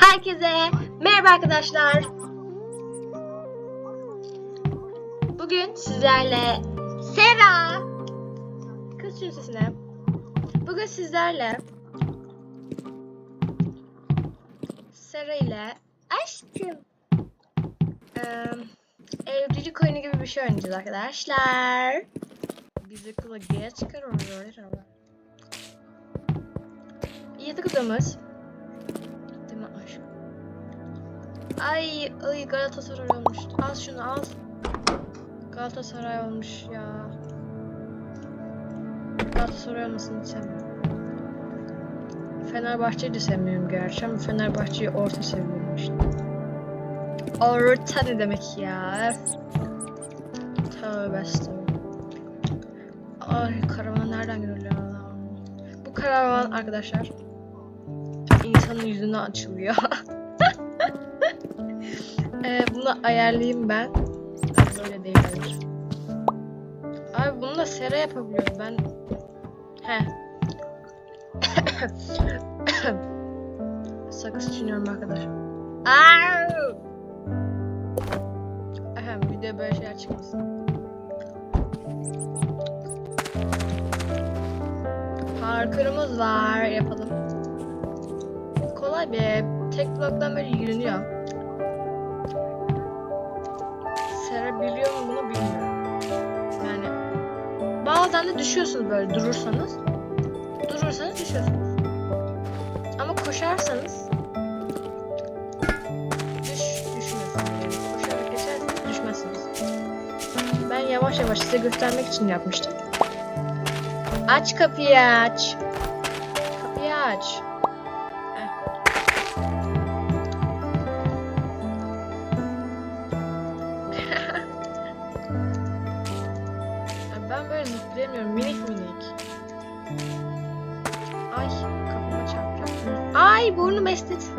Herkese merhaba arkadaşlar. Bugün sizlerle Sera Kız sesine. Bugün sizlerle Sera ile aşkım eee, evcilik oyunu gibi bir şey oynayacağız arkadaşlar. Bizi kula geç ama. Yatak odamız. Mi aşkım? Ay, ay Galatasaray olmuş. Al şunu al. Galatasaray olmuş ya. Galatasaray olmasını sevmiyorum. Fenerbahçe'yi de sevmiyorum gerçi ama Fenerbahçe'yi orta seviyorum işte. Orta ne demek ya? Tövbe estağfurullah. Ay karavan nereden Allah'ım? Bu karavan arkadaşlar insanın yüzüne açılıyor. ee, bunu ayarlayayım ben. Böyle değil. Abi bunu da sera yapabiliyorum ben. He. Sakız çiğniyorum arkadaşlar. Ahem, video böyle şeyler çıkmasın. Parkurumuz var. Yapalım. Kolay bir tek bloktan böyle yürünüyor. Sera biliyor mu bunu bilmiyorum. Yani bazen de düşüyorsunuz böyle durursanız. Durursanız düşüyorsunuz. Ama koşarsanız düş. Yani koşarak geçerseniz düşmezsiniz. Ben yavaş yavaş size göstermek için yapmıştım. Aç kapıyı aç. Kapıyı aç. Ben böyle zıplayamıyorum minik minik. Ay kafama çarpacak. Ay burnum esnet.